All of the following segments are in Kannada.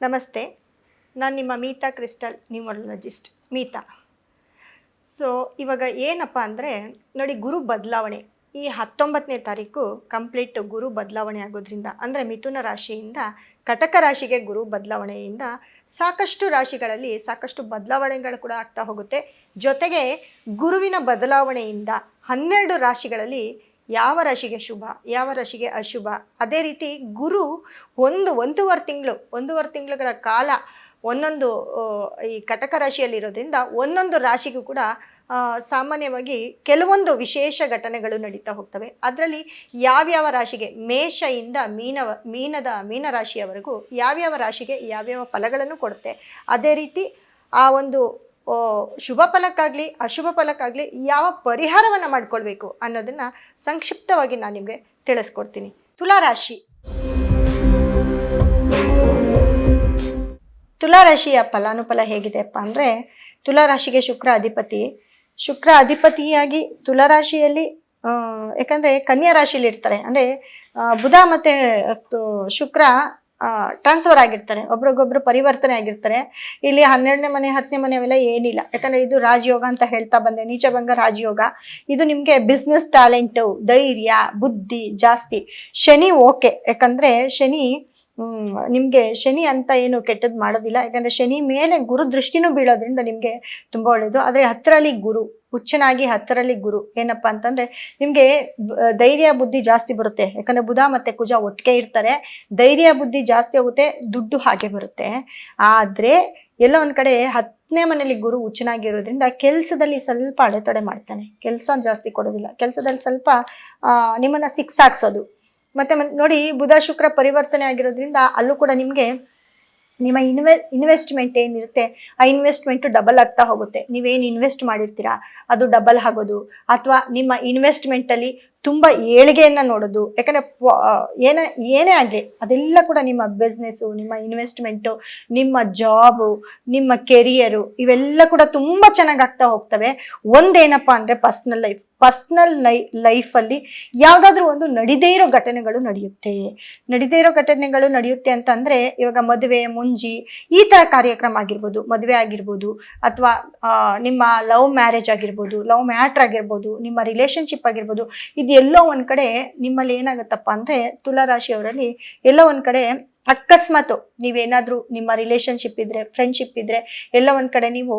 ನಮಸ್ತೆ, ನಾನು ನಿಮ್ಮ Meeta Crystal, numerologist, Meeta. So ಇವಾಗ ಏನಪ್ಪ ಅಂದರೆ, ನೋಡಿ ಗುರು ಬದಲಾವಣೆ. ಈ ಹತ್ತೊಂಬತ್ತನೇ ತಾರೀಕು ಕಂಪ್ಲೀಟ್ ಗುರು ಬದಲಾವಣೆ ಆಗೋದ್ರಿಂದ, ಅಂದರೆ ಮಿಥುನ ರಾಶಿಯಿಂದ, ಕಟಕ ರಾಶಿಗೆ ಗುರು ಬದಲಾವಣೆಯಿಂದ ಸಾಕಷ್ಟು ರಾಶಿಗಳಲ್ಲಿ ಸಾಕಷ್ಟು ಬದಲಾವಣೆಗಳು ಕೂಡ ಆಗ್ತಾ ಹೋಗುತ್ತೆ. ಜೊತೆಗೆ ಗುರುವಿನ ಬದಲಾವಣೆಯಿಂದ ಹನ್ನೆರಡು ರಾಶಿಗಳಲ್ಲಿ ಯಾವ ರಾಶಿಗೆ ಶುಭ, ಯಾವ ರಾಶಿಗೆ ಅಶುಭ? ಅದೇ ರೀತಿ ಗುರು ಒಂದು, ಒಂದೂವರೆ ತಿಂಗಳು, ಒಂದೂವರೆ ತಿಂಗಳುಗಳ ಕಾಲ ಒಂದೊಂದು ಈ ಕಟಕ ರಾಶಿಯಲ್ಲಿರೋದ್ರಿಂದ ಒಂದೊಂದು ರಾಶಿಗೂ ಕೂಡ ಸಾಮಾನ್ಯವಾಗಿ ಕೆಲವೊಂದು ವಿಶೇಷ ಘಟನೆಗಳು ನಡೀತಾ ಹೋಗ್ತವೆ. ಅದರಲ್ಲಿ ಯಾವ್ಯಾವ ರಾಶಿಗೆ ಮೇಷೆಯಿಂದ ಮೀನವ, ಮೀನದ, ಮೀನರಾಶಿಯವರೆಗೂ ಯಾವ್ಯಾವ ರಾಶಿಗೆ ಯಾವ್ಯಾವ ಫಲಗಳನ್ನು ಕೊಡುತ್ತೆ? ಅದೇ ರೀತಿ ಆ ಒಂದು ಶುಭ ಫಲಕ್ಕಾಗಲಿ, ಅಶುಭ ಫಲಕ್ಕಾಗಲಿ ಯಾವ ಪರಿಹಾರವನ್ನು ಮಾಡಿಕೊಳ್ಬೇಕು ಅನ್ನೋದನ್ನು ಸಂಕ್ಷಿಪ್ತವಾಗಿ ನಾನು ನಿಮಗೆ ತಿಳಿಸ್ಕೊಡ್ತೀನಿ. ತುಲಾರಾಶಿ. ತುಲಾರಾಶಿಯ ಫಲಾನುಫಲ ಹೇಗಿದೆಯಪ್ಪ ಅಂದರೆ, ತುಲಾರಾಶಿಗೆ ಶುಕ್ರ ಅಧಿಪತಿ. ಶುಕ್ರ ಅಧಿಪತಿಯಾಗಿ ತುಲಾರಾಶಿಯಲ್ಲಿ ಯಾಕಂದರೆ ಯಾಕಂದ್ರೆ ಕನ್ಯಾ ರಾಶಿಯಲ್ಲಿ ಇರ್ತಾರೆ ಅಂದರೆ ಬುಧ ಮತ್ತು ಶುಕ್ರ ಟ್ರಾನ್ಸ್ಫರ್ ಆಗಿರ್ತಾರೆ. ಒಬ್ರಿಗೊಬ್ರು ಪರಿವರ್ತನೆ ಆಗಿರ್ತಾರೆ. ಇಲ್ಲಿ ಹನ್ನೆರಡನೇ ಮನೆ, ಹತ್ತನೇ ಮನೆ ಅವೆಲ್ಲ ಏನಿಲ್ಲ. ಯಾಕಂದ್ರೆ ಇದು ರಾಜಯೋಗ ಅಂತ ಹೇಳ್ತಾ ಬಂದೆ. ನೀಚಭಂಗ ರಾಜಯೋಗ. ಇದು ನಿಮಗೆ ಬಿಸ್ನೆಸ್ ಟ್ಯಾಲೆಂಟು ಧೈರ್ಯ, ಬುದ್ಧಿ ಜಾಸ್ತಿ. ಶನಿ ಓಕೆ ಯಾಕಂದ್ರೆ ಶನಿ ನಿಮಗೆ ಶನಿ ಅಂತ ಏನು ಕೆಟ್ಟದ್ದು ಮಾಡೋದಿಲ್ಲ. ಯಾಕಂದ್ರೆ ಶನಿ ಮೇಲೆ ಗುರು ದೃಷ್ಟಿನೂ ಬೀಳೋದ್ರಿಂದ ನಿಮ್ಗೆ ತುಂಬಾ ಒಳ್ಳೇದು. ಆದ್ರೆ ಹತ್ತಿರಲ್ಲಿ ಗುರು ಹುಚ್ಚನಾಗಿ ಹತ್ತರಲ್ಲಿ ಗುರು. ಏನಪ್ಪ ಅಂತಂದ್ರೆ ನಿಮ್ಗೆ ಧೈರ್ಯ, ಬುದ್ಧಿ ಜಾಸ್ತಿ ಬರುತ್ತೆ. ಯಾಕಂದ್ರೆ ಬುಧ ಮತ್ತೆ ಕುಜ ಒಟ್ಟಿಗೆ ಇರ್ತಾರೆ. ಧೈರ್ಯ, ಬುದ್ಧಿ ಜಾಸ್ತಿ ಆಗುತ್ತೆ, ದುಡ್ಡು ಹಾಗೆ ಬರುತ್ತೆ. ಆದ್ರೆ ಎಲ್ಲ ಒಂದ್ ಕಡೆ ಹತ್ತನೇ ಮನೇಲಿ ಗುರು ಹುಚ್ಚನಾಗಿರೋದ್ರಿಂದ ಕೆಲಸದಲ್ಲಿ ಸ್ವಲ್ಪ ಅಡೆತಡೆ ಮಾಡ್ತಾನೆ. ಕೆಲಸ ಜಾಸ್ತಿ ಕೊಡೋದಿಲ್ಲ. ಕೆಲಸದಲ್ಲಿ ಸ್ವಲ್ಪ ನಿಮ್ಮನ್ನ ಸಿಕ್ಸ್ ಹಾಕ್ಸೋದು ಮತ್ತೆ ನೋಡಿ ಬುಧ ಶುಕ್ರ ಪರಿವರ್ತನೆ ಆಗಿರೋದ್ರಿಂದ ಅಲ್ಲೂ ಕೂಡ ನಿಮಗೆ ನಿಮ್ಮ ಇನ್ವೆ ಇನ್ವೆಸ್ಟ್ಮೆಂಟ್ ಏನಿರುತ್ತೆ, ಆ ಇನ್ವೆಸ್ಟ್ಮೆಂಟು ಡಬಲ್ ಆಗ್ತಾ ಹೋಗುತ್ತೆ. ನೀವೇನು ಇನ್ವೆಸ್ಟ್ ಮಾಡಿರ್ತೀರಾ, ಅದು ಡಬಲ್ ಆಗೋದು. ಅಥವಾ ನಿಮ್ಮ ಇನ್ವೆಸ್ಟ್ಮೆಂಟಲ್ಲಿ ತುಂಬ ಏಳಿಗೆಯನ್ನು ನೋಡೋದು. ಯಾಕಂದರೆ ಏನೇ ಏನೇ ಆಗಲಿ, ಅದೆಲ್ಲ ಕೂಡ ನಿಮ್ಮ ಬಿಸ್ನೆಸ್ಸು ನಿಮ್ಮ ಇನ್ವೆಸ್ಟ್ಮೆಂಟು ನಿಮ್ಮ ಜಾಬು ನಿಮ್ಮ ಕೆರಿಯರು ಇವೆಲ್ಲ ಕೂಡ ತುಂಬ ಚೆನ್ನಾಗಿ ಆಗ್ತಾ ಹೋಗ್ತವೆ. ಒಂದೇನಪ್ಪ ಅಂದರೆ ಪರ್ಸ್ನಲ್ ಲೈಫ್ ಪರ್ಸ್ನಲ್ ಲೈ ಲೈಫಲ್ಲಿ ಯಾವುದಾದ್ರೂ ಒಂದು ನಡೀದೇ ಇರೋ ಘಟನೆಗಳು ನಡೆಯುತ್ತೆ. ನಡೀದೇ ಇರೋ ಘಟನೆಗಳು ನಡೆಯುತ್ತೆ ಅಂತಂದರೆ ಇವಾಗ ಮದುವೆ, ಮುಂಜಿ ಈ ಥರ ಕಾರ್ಯಕ್ರಮ ಆಗಿರ್ಬೋದು, ಮದುವೆ ಆಗಿರ್ಬೋದು ಅಥವಾ ನಿಮ್ಮ ಲವ್ ಮ್ಯಾರೇಜ್ ಆಗಿರ್ಬೋದು ಲವ್ ಮ್ಯಾಟ್ರ್ ಆಗಿರ್ಬೋದು, ನಿಮ್ಮ ರಿಲೇಷನ್ಶಿಪ್ ಆಗಿರ್ಬೋದು, ಇದು ಎಲ್ಲೋ ಒಂದು ಕಡೆ ನಿಮ್ಮಲ್ಲಿ ಏನಾಗುತ್ತಪ್ಪ ಅಂದರೆ ತುಲಾರಾಶಿಯವರಲ್ಲಿ ಎಲ್ಲ ಒಂದು ಕಡೆ ಅಕಸ್ಮಾತು ನೀವೇನಾದರೂ ನಿಮ್ಮ ರಿಲೇಷನ್ಶಿಪ್ ಇದ್ದರೆ ಫ್ರೆಂಡ್ಶಿಪ್ ಇದ್ದರೆ ಎಲ್ಲ ಒಂದು ಕಡೆ ನೀವು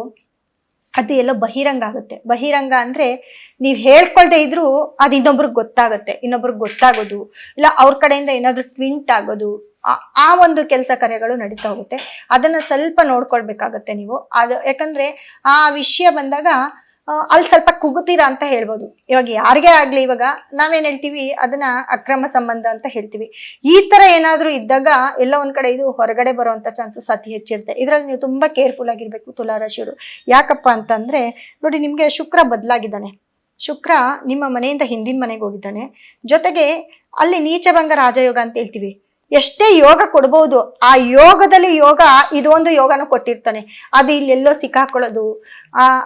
ಅದು ಎಲ್ಲೋ ಬಹಿರಂಗ ಆಗುತ್ತೆ. ಬಹಿರಂಗ ಅಂದ್ರೆ ನೀವು ಹೇಳ್ಕೊಳ್ದೆ ಇದ್ರೂ ಅದು ಇನ್ನೊಬ್ರಿಗೆ ಗೊತ್ತಾಗುತ್ತೆ. ಇನ್ನೊಬ್ರಿಗೆ ಗೊತ್ತಾಗೋದು. ಇಲ್ಲ ಅವ್ರ ಕಡೆಯಿಂದ ಏನಾದರೂ ಟ್ವಿಂಟ್ ಆಗೋದು. ಆ- ಒಂದು ಕೆಲಸ ಕಾರ್ಯಗಳು ನಡೀತಾ ಹೋಗುತ್ತೆ. ಅದನ್ನ ಸ್ವಲ್ಪ ನೋಡ್ಕೊಳ್ಬೇಕಾಗತ್ತೆ ನೀವು. ಅದು ಯಾಕಂದ್ರೆ ಆ ವಿಷಯ ಬಂದಾಗ ಅಲ್ಲಿ ಸ್ವಲ್ಪ ಕುಗುತೀರಾ ಅಂತ ಹೇಳ್ಬೋದು. ಇವಾಗ ಯಾರಿಗೇ ಆಗಲಿ ಇವಾಗ ನಾವೇನ್ ಹೇಳ್ತೀವಿ, ಅದನ್ನ ಅಕ್ರಮ ಸಂಬಂಧ ಅಂತ ಹೇಳ್ತೀವಿ. ಈ ತರ ಏನಾದರೂ ಇದ್ದಾಗ ಎಲ್ಲ ಒಂದು ಕಡೆ ಇದು ಹೊರಗಡೆ ಬರುವಂತ ಚಾನ್ಸಸ್ ಅತಿ ಹೆಚ್ಚಿರುತ್ತೆ ಇದರಲ್ಲಿ ನೀವು ತುಂಬಾ ಕೇರ್ಫುಲ್ ಆಗಿರಬೇಕು ತುಲಾರಾಶಿಯವರು. ಯಾಕಪ್ಪ ಅಂತಂದರೆ, ನೋಡಿ ನಿಮಗೆ ಶುಕ್ರ ಬದಲಾಗಿದ್ದಾನೆ. ಶುಕ್ರ ನಿಮ್ಮ ಮನೆಯಿಂದ ಹಿಂದಿನ ಮನೆಗೆ ಹೋಗಿದ್ದಾನೆ. ಜೊತೆಗೆ ಅಲ್ಲಿ ನೀಚಭಂಗ ರಾಜಯೋಗ ಅಂತ ಹೇಳ್ತೀವಿ. ಎಷ್ಟೇ ಯೋಗ ಕೊಡ್ಬೋದು, ಆ ಯೋಗದಲ್ಲಿ ಯೋಗ ಇದೊಂದು ಯೋಗನ ಕೊಟ್ಟಿರ್ತಾನೆ. ಅದು ಇಲ್ಲೆಲ್ಲೋ ಸಿಕ್ಕಾಕೊಳ್ಳೋದು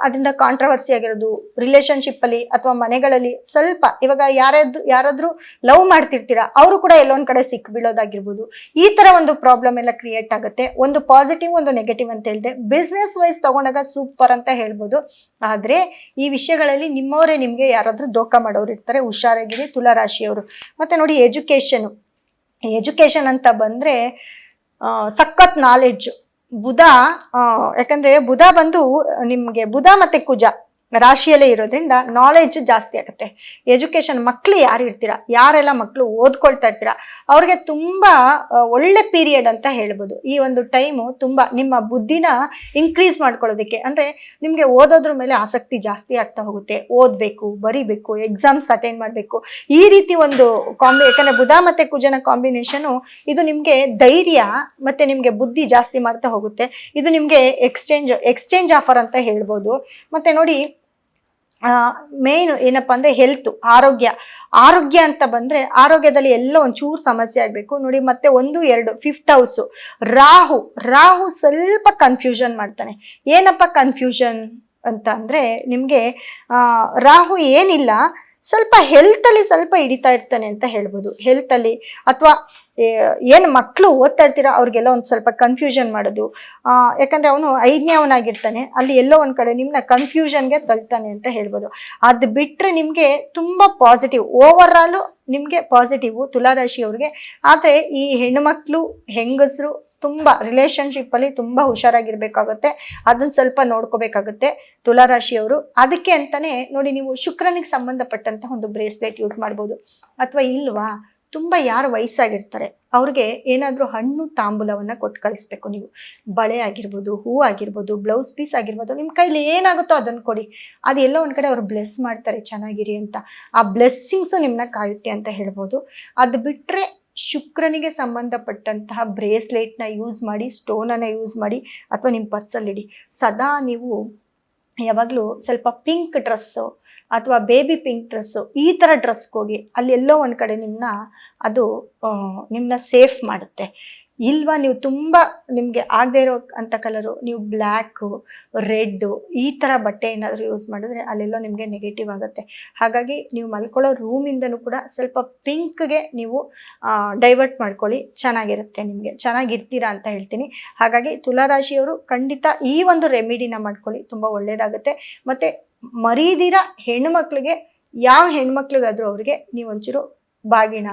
ಅದರಿಂದ ಕಾಂಟ್ರವರ್ಸಿ ಆಗಿರೋದು ರಿಲೇಶನ್ಶಿಪ್ ಅಲ್ಲಿ ಅಥವಾ ಮನೆಗಳಲ್ಲಿ ಸ್ವಲ್ಪ ಇವಾಗ ಯಾರಾದ್ರು ಯಾರಾದ್ರೂ ಲವ್ ಮಾಡ್ತಿರ್ತೀರಾ, ಅವರು ಕೂಡ ಎಲ್ಲೊಂದು ಕಡೆ ಸಿಕ್ ಬೀಳೋದಾಗಿರ್ಬೋದು. ಈ ತರ ಒಂದು ಪ್ರಾಬ್ಲಮ್ ಎಲ್ಲ ಕ್ರಿಯೇಟ್ ಆಗುತ್ತೆ. ಒಂದು ಪಾಸಿಟಿವ್ ಒಂದು ನೆಗೆಟಿವ್ ಅಂತ ಹೇಳಿದೆ ಬಿಸ್ನೆಸ್ ವೈಸ್ ತಗೊಂಡಾಗ ಸೂಪರ್ ಅಂತ ಹೇಳ್ಬೋದು. ಆದ್ರೆ ಈ ವಿಷಯಗಳಲ್ಲಿ ನಿಮ್ಮವರೇ ನಿಮ್ಗೆ ಯಾರಾದ್ರೂ ದೋಖ ಮಾಡೋರು ಇರ್ತಾರೆ ಹುಷಾರಾಗಿರಿ, ತುಲಾರಾಶಿಯವರು. ಮತ್ತೆ ನೋಡಿ ಎಜುಕೇಶನ್ ಎಜುಕೇಶನ್ ಅಂತ ಬಂದರೆ ಸಖತ್ ನಾಲೆಡ್ಜ್ ಬುಧ ಯಾಕಂದ್ರೆ ಬುಧ ಬಂದು ನಿಮಗೆ ಬುಧ ಮತ್ತು ಕುಜ. ರಾಶಿಯಲ್ಲೇ ಇರೋದ್ರಿಂದ ನಾಲೆಡ್ಜ್ ಜಾಸ್ತಿ ಆಗುತ್ತೆ. ಎಜುಕೇಶನ್ ಮಕ್ಕಳು ಯಾರು ಇರ್ತೀರಾ? ಯಾರೆಲ್ಲ ಮಕ್ಕಳು ಓದ್ಕೊಳ್ತಾ ಇರ್ತೀರಾ? ಅವ್ರಿಗೆ ತುಂಬ ಒಳ್ಳೆ ಪೀರಿಯಡ್ ಅಂತ ಹೇಳ್ಬೋದು. ಈ ಒಂದು ಟೈಮು ತುಂಬ ನಿಮ್ಮ ಬುದ್ಧಿನ ಇನ್ಕ್ರೀಸ್ ಮಾಡ್ಕೊಳ್ಳೋದಕ್ಕೆ. ಅಂದರೆ ನಿಮಗೆ ಓದೋದ್ರ ಮೇಲೆ ಆಸಕ್ತಿ ಜಾಸ್ತಿ ಆಗ್ತಾ ಹೋಗುತ್ತೆ. ಓದಬೇಕು, ಬರಿಬೇಕು ಎಕ್ಸಾಮ್ಸ್ ಅಟೆಂಡ್ ಮಾಡಬೇಕು. ಈ ರೀತಿ ಒಂದು ಕಾಂಬಿ ಯಾಕಂದರೆ ಬುಧ ಮತ್ತು ಕುಜನ ಕಾಂಬಿನೇಷನು ಇದು ನಿಮಗೆ ಧೈರ್ಯ ಮತ್ತು ನಿಮಗೆ ಬುದ್ಧಿ ಜಾಸ್ತಿ ಮಾಡ್ತಾ ಹೋಗುತ್ತೆ. ಇದು ನಿಮಗೆ ಎಕ್ಸ್ಚೇಂಜ್ ಎಕ್ಸ್ಚೇಂಜ್ ಆಫರ್ ಅಂತ ಹೇಳ್ಬೋದು. ಮತ್ತು ನೋಡಿ ಮೇನ್ ಏನಪ್ಪ ಅಂದ್ರೆ ಹೆಲ್ತ್ ಆರೋಗ್ಯ. ಆರೋಗ್ಯ ಅಂತ ಬಂದ್ರೆ ಆರೋಗ್ಯದಲ್ಲಿ ಎಲ್ಲ ಒಂಚೂರು ಸಮಸ್ಯೆ ಆಗಬೇಕು. ನೋಡಿ, ಮತ್ತೆ ಒಂದು, ಎರಡು ಫಿಫ್ತ್ ಹೌಸು ರಾಹು ರಾಹು ಸ್ವಲ್ಪ ಕನ್ಫ್ಯೂಷನ್ ಮಾಡ್ತಾನೆ. ಏನಪ್ಪ ಕನ್ಫ್ಯೂಷನ್ ಅಂತ ಅಂದರೆ ನಿಮಗೆ ರಾಹು ಏನಿಲ್ಲ ಸ್ವಲ್ಪ ಹೆಲ್ತಲ್ಲಿ ಸ್ವಲ್ಪ ಹಿಡಿತಾ ಇರ್ತಾನೆ ಅಂತ ಹೇಳ್ಬೋದು. ಹೆಲ್ತಲ್ಲಿ ಅಥವಾ ಏನು ಮಕ್ಕಳು ಓದ್ತಾ ಇರ್ತೀರ ಅವ್ರಿಗೆಲ್ಲ ಒಂದು ಸ್ವಲ್ಪ ಕನ್ಫ್ಯೂಷನ್ ಮಾಡೋದು. ಯಾಕಂದರೆ ಅವನು ಐಜ್ಞಾವನಾಗಿರ್ತಾನೆ ಅಲ್ಲಿ ಎಲ್ಲೋ ಒಂದು ಕಡೆ ನಿಮ್ಮನ್ನ ಕನ್ಫ್ಯೂಷನ್ಗೆ ತಳ್ತಾನೆ ಅಂತ ಹೇಳ್ಬೋದು. ಅದು ಬಿಟ್ಟರೆ ನಿಮಗೆ ತುಂಬ ಪಾಸಿಟಿವ್ ಓವರ್ ನಿಮಗೆ ಪಾಸಿಟಿವ್ ತುಲಾರಾಶಿಯವ್ರಿಗೆ ಆದರೆ ಈ ಹೆಣ್ಣುಮಕ್ಕಳು ಹೆಂಗಸರು ತುಂಬ ರಿಲೇಶನ್ಶಿಪ್ಪಲ್ಲಿ ತುಂಬ ಹುಷಾರಾಗಿರ್ಬೇಕಾಗುತ್ತೆ. ಅದನ್ನ ಸ್ವಲ್ಪ ನೋಡ್ಕೋಬೇಕಾಗುತ್ತೆ ತುಲಾರಾಶಿಯವರು. ಅದಕ್ಕೆ ಅಂತಾನೆ ನೋಡಿ ನೀವು ಶುಕ್ರನಿಗೆ ಸಂಬಂಧಪಟ್ಟಂತಹ ಒಂದು ಬ್ರೇಸ್ಲೆಟ್ ಯೂಸ್ ಮಾಡ್ಬೋದು. ಅಥವಾ ಇಲ್ವಾ, ತುಂಬ ಯಾರು ವಯಸ್ಸಾಗಿರ್ತಾರೆ, ಅವ್ರಿಗೆ ಏನಾದರೂ ಹಣ್ಣು ತಾಂಬೂಲವನ್ನು ಕೊಟ್ಟು ಕಳಿಸ್ಬೇಕು ನೀವು. ಬಳೆ ಆಗಿರ್ಬೋದು, ಹೂ ಆಗಿರ್ಬೋದು ಬ್ಲೌಸ್ ಪೀಸ್ ಆಗಿರ್ಬೋದು ನಿಮ್ಮ ಕೈಲಿ ಏನಾಗುತ್ತೋ ಅದನ್ನು ಕೊಡಿ. ಅದು ಎಲ್ಲೋ ಒಂದು ಕಡೆ ಅವ್ರು ಬ್ಲೆಸ್ ಮಾಡ್ತಾರೆ, ಚೆನ್ನಾಗಿರಿ ಅಂತ. ಆ ಬ್ಲೆಸ್ಸಿಂಗ್ಸು ನಿಮ್ಮನ್ನ ಕಾಯುತ್ತೆ ಅಂತ ಹೇಳ್ಬೋದು. ಅದು ಬಿಟ್ಟರೆ ಶುಕ್ರನಿಗೆ ಸಂಬಂಧಪಟ್ಟಂತಹ ಬ್ರೇಸ್ಲೆಟ್ನ ಯೂಸ್ ಮಾಡಿ ಸ್ಟೋನನ್ನು ಯೂಸ್ ಮಾಡಿ ಅಥವಾ ನಿಮ್ಮ ಪರ್ಸಲ್ಲಿ ಇಡಿ. ಸದಾ ನೀವು ಯಾವಾಗಲೂ ಸ್ವಲ್ಪ ಪಿಂಕ್ ಡ್ರೆಸ್ಸು ಅಥವಾ ಬೇಬಿ ಪಿಂಕ್ ಡ್ರೆಸ್ಸು ಈ ಥರ ಡ್ರೆಸ್ಗೆ ಹೋಗಿ ಅಲ್ಲಿ ಎಲ್ಲೋ ಒಂದು ಕಡೆ ನಿಮ್ಮನ್ನ ಅದು ನಿಮ್ಮನ್ನ ಸೇಫ್ ಮಾಡುತ್ತೆ. ಇಲ್ವಾ ನೀವು ತುಂಬ ನಿಮಗೆ ಆಗದೆ ಇರೋ ಅಂಥ ಕಲರು ನೀವು ಬ್ಲ್ಯಾಕು ರೆಡ್ಡು ಈ ಥರ ಬಟ್ಟೆ ಏನಾದರೂ ಯೂಸ್ ಮಾಡಿದ್ರೆ ಅಲ್ಲೆಲ್ಲೋ ನಿಮಗೆ ನೆಗೆಟಿವ್ ಆಗುತ್ತೆ. ಹಾಗಾಗಿ ನೀವು ಮಲ್ಕೊಳ್ಳೋ ರೂಮಿಂದನೂ ಕೂಡ ಸ್ವಲ್ಪ ಪಿಂಕ್ಗೆ ನೀವು ಡೈವರ್ಟ್ ಮಾಡ್ಕೊಳ್ಳಿ, ಚೆನ್ನಾಗಿರುತ್ತೆ ನಿಮಗೆ, ಚೆನ್ನಾಗಿರ್ತೀರಾ ಅಂತ ಹೇಳ್ತೀನಿ. ಹಾಗಾಗಿ ತುಲಾರಾಶಿಯವರು ಖಂಡಿತ ಈ ಒಂದು ರೆಮಿಡಿನ ಮಾಡ್ಕೊಳ್ಳಿ, ತುಂಬ ಒಳ್ಳೆಯದಾಗುತ್ತೆ ಮತ್ತು ಮರೀದಿರ ಹೆಣ್ಣುಮಕ್ಳಿಗೆ ಯಾವ ಹೆಣ್ಮಕ್ಳಿಗಾದರೂ ಅವರಿಗೆ ನೀವು ಒಂಚೂರು ಬಾಗಿಣ,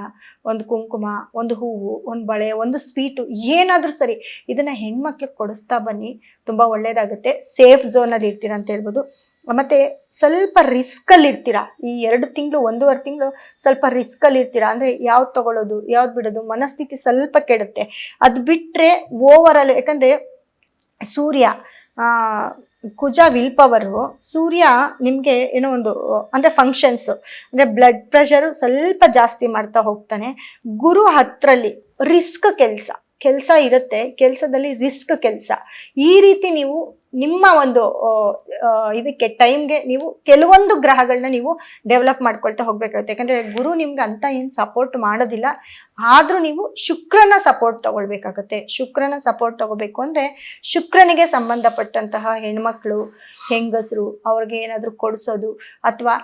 ಒಂದು ಕುಂಕುಮ, ಒಂದು ಹೂವು, ಒಂದು ಬಳೆ, ಒಂದು ಸ್ವೀಟು ಏನಾದರೂ ಸರಿ ಇದನ್ನು ಹೆಣ್ಮಕ್ಳಿಗೆ ಕೊಡಿಸ್ತಾ ಬನ್ನಿ. ತುಂಬ ಒಳ್ಳೆಯದಾಗುತ್ತೆ ಸೇಫ್ ಝೋನಲ್ಲಿ ಇರ್ತೀರ ಅಂತ ಹೇಳ್ಬೋದು. ಮತ್ತು ಸ್ವಲ್ಪ ರಿಸ್ಕಲ್ಲಿ ಇರ್ತೀರ? ಈ ಎರಡು ತಿಂಗಳು, ಒಂದೂವರೆ ತಿಂಗಳು ಸ್ವಲ್ಪ ರಿಸ್ಕಲ್ಲಿ ಇರ್ತೀರ? ಅಂದರೆ ಯಾವ್ದು ತಗೊಳ್ಳೋದು ಯಾವ್ದು ಬಿಡೋದು, ಮನಸ್ಥಿತಿ ಸ್ವಲ್ಪ ಕೆಡುತ್ತೆ. ಅದು ಬಿಟ್ಟರೆ ಓವರಾಲ್ ಯಾಕಂದರೆ ಸೂರ್ಯ ಕುಜ ವಿಲ್ ಪವರು ಸೂರ್ಯ ನಿಮಗೆ ಏನೋ ಒಂದು, ಅಂದರೆ ಫಂಕ್ಷನ್ಸು ಅಂದರೆ ಬ್ಲಡ್ ಪ್ರೆಷರು ಸ್ವಲ್ಪ ಜಾಸ್ತಿ ಮಾಡ್ತಾ ಹೋಗ್ತಾನೆ. ಗುರು ಹತ್ತರಲ್ಲಿ ರಿಸ್ಕ್ ಕೆಲಸ ಕೆಲಸ ಇರುತ್ತೆ, ಕೆಲಸದಲ್ಲಿ ರಿಸ್ಕ್ ಕೆಲಸ. ಈ ರೀತಿ ನೀವು ನಿಮ್ಮ ಒಂದು ಇದಕ್ಕೆ ಟೈಮ್ಗೆ ನೀವು ಕೆಲವೊಂದು ಗ್ರಹಗಳನ್ನ ನೀವು ಡೆವಲಪ್ ಮಾಡ್ಕೊಳ್ತಾ ಹೋಗ್ಬೇಕಾಗುತ್ತೆ. ಯಾಕಂದ್ರೆ ಗುರು ನಿಮ್ಗೆ ಅಂತ ಏನು ಸಪೋರ್ಟ್ ಮಾಡೋದಿಲ್ಲ. ಆದರೂ ನೀವು ಶುಕ್ರನ ಸಪೋರ್ಟ್ ತಗೊಳ್ಬೇಕಾಗತ್ತೆ. ಶುಕ್ರನ ಸಪೋರ್ಟ್ ತಗೋಬೇಕು ಅಂದರೆ ಶುಕ್ರನಿಗೆ ಸಂಬಂಧಪಟ್ಟಂತಹ ಹೆಣ್ಮಕ್ಳು, ಹೆಂಗಸರು, ಅವ್ರಿಗೆ ಏನಾದರೂ ಕೊಡಿಸೋದು ಅಥವಾ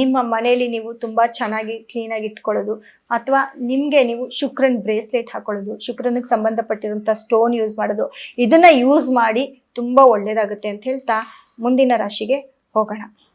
ನಿಮ್ಮ ಮನೆಯಲ್ಲಿ ನೀವು ತುಂಬ ಚೆನ್ನಾಗಿ ಕ್ಲೀನಾಗಿ ಇಟ್ಕೊಳ್ಳೋದು ಅಥವಾ ನಿಮಗೆ ನೀವು ಶುಕ್ರನ್ ಬ್ರೇಸ್ಲೆಟ್ ಹಾಕೊಳ್ಳೋದು, ಶುಕ್ರನಿಗೆ ಸಂಬಂಧಪಟ್ಟಿರುವಂಥ ಸ್ಟೋನ್ ಯೂಸ್ ಮಾಡೋದು, ಇದನ್ನು ಯೂಸ್ ಮಾಡಿ ತುಂಬ ಒಳ್ಳೆಯದಾಗುತ್ತೆ ಅಂತ ಹೇಳ್ತಾ ಮುಂದಿನ ರಾಶಿಗೆ ಹೋಗೋಣ.